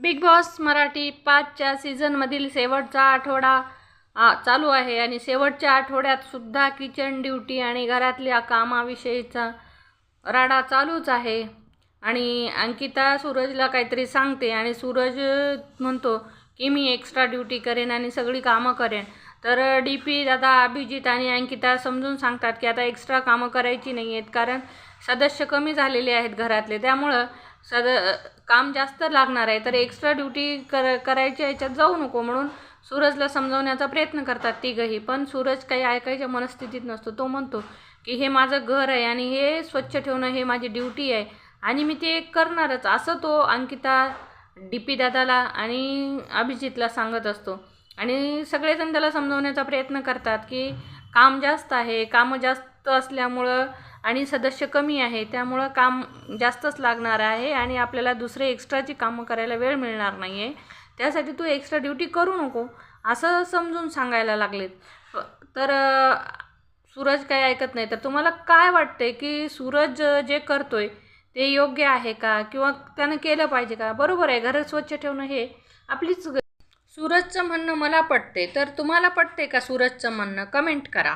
Big boss Marathi पाचच्या सीझनमधील शेवटचा आठवडा चालू आहे आणि शेवटच्या आठवड्यात सुद्धा किचन ड्युटी आणि घरातल्या कामाविषयीचा राडा चालूच आहे. आणि अंकिता सूरजला काहीतरी सांगते आणि सूरज म्हणतो की मी एक्स्ट्रा ड्युटी करेन आणि सगळी कामं करेन. तर डी पी दादा अभिजित आणि अंकिता समजून सांगतात की आता एक्स्ट्रा कामं करायची नाही आहेत कारण सदस्य कमी झालेले आहेत घरातले. त्यामुळं सद काम जास्त लागणार आहे. तर एक्स्ट्रा ड्युटी कर करायच्या याच्यात जाऊ नको म्हणून सूरजला समजावण्याचा प्रयत्न करतात तिघंही. पण सूरज काही ऐकायच्या मनस्थितीत नसतो. तो म्हणतो की हे माझं घर आहे आणि हे स्वच्छ ठेवणं हे माझी ड्युटी आहे आणि मी ते करणारच. असं तो अंकिता डी पी दादाला आणि अभिजितला सांगत असतो. आणि सगळेजण त्याला समजवण्याचा प्रयत्न करतात की काम जास्त आहे कामं जास्त असल्यामुळं आणि सदस्य कमी आहे त्यामुळं काम जास्तच लागणार आहे आणि आपल्याला दुसरे एक्स्ट्राची कामं करायला वेळ मिळणार नाही आहे त्यासाठी तू एक्स्ट्रा ड्युटी करू नको असं समजून सांगायला लागलेत. तर सूरज काही ऐकत नाही तर तुम्हाला काय वाटते की सूरज जे करतोय ते योग्य आहे का? किंवा त्यानं केलं पाहिजे का? बरोबर आहे घर स्वच्छ ठेवणं हे आपलीच सूरजचं म्हणणं मला पटते तर तुम्हाला पटते का सूरजचं म्हणणं? कमेंट करा.